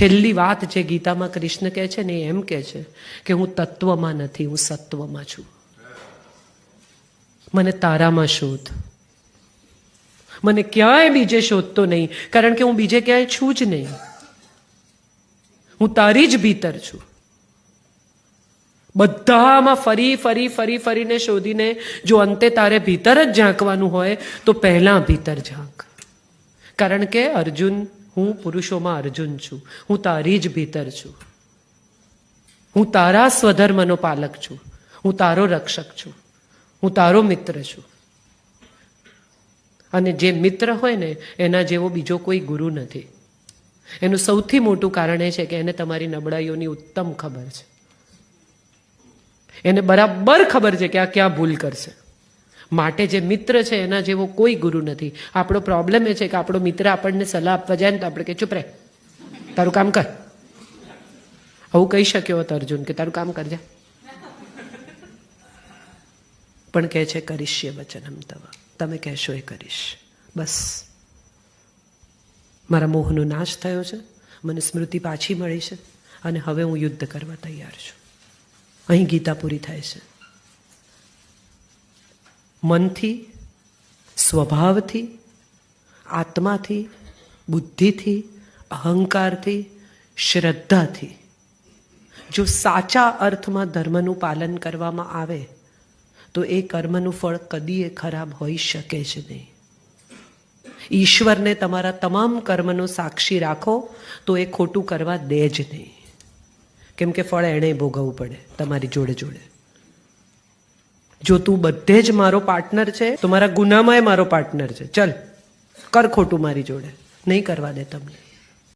છેલ્લી વાત જે ગીતામાં કૃષ્ણ કહે છે ને એમ કહે છે કે હું તત્વમાં નથી, હું સત્વમાં છું. મને તારામાં શોધ. મને ક્યાંય બીજે શોધતો નહીં, કારણ કે હું બીજે ક્યાંય છું જ નહીં. હું તારી જ ભીતર છું. બધામાં ફરી ફરી ફરી, ફરીને શોધીને જો અંતે તારે ભીતર જ ઝાંકવાનું હોય, તો પહેલાં ભીતર ઝાંક. કારણ કે અર્જુન હું પુરુષોમાં અર્જુન છું. હું તારી જ ભીતર છું. હું તારા સ્વધર્મનો પાલક છું. હું તારો રક્ષક છું. હું તારો મિત્ર છું. અને જે મિત્ર હોય ને, એના જેવો બીજો કોઈ ગુરુ નથી. એનું સૌથી મોટું કારણ એ છે કે એને તમારી નબળાઈઓની ઉત્તમ ખબર છે. એને બરાબર ખબર છે કે આ ક્યાં ભૂલ કરશે. માટે જે મિત્ર છે, એના જેવો કોઈ ગુરુ નથી. આપણો પ્રોબ્લેમ એ છે કે આપણો મિત્ર આપણને સલાહ આપવા જાય ને તો આપણે કે, ચૂપ રહે તારું કામ કર. આવું કહી શક્યો હતો અર્જુન કે, તારું કામ કરજે. પણ કહે છે કરીશ એ વચનમ તવા. તમે કહેશો, એ કરીશ. બસ. મારા મોહનો નાશ થયો છે, મને સ્મૃતિ પાછી મળી છે, અને હવે હું યુદ્ધ કરવા તૈયાર છું. અહીં ગીતા પૂરી થાય છે. મનથી, સ્વભાવથી, આત્માથી, બુદ્ધિથી, અહંકારથી, શ્રદ્ધાથી. જો સાચા અર્થમાં ધર્મનું પાલન કરવામાં આવે, તો એ કર્મનું ફળ કદીએ ખરાબ હોઈ શકે જ નહીં. ઈશ્વરને તમારા તમામ કર્મનો સાક્ષી રાખો, તો એ ખોટું કરવા દે જ નહીં. કેમ કે ફળ એણે ભોગવવું પડે તમારી જોડે જોડે. જો તું બધે જ મારો પાર્ટનર છે, તો મારા ગુનામાંય મારો પાર્ટનર છે. ચલ, કર ખોટું મારી જોડે. નહીં કરવા દે તમને.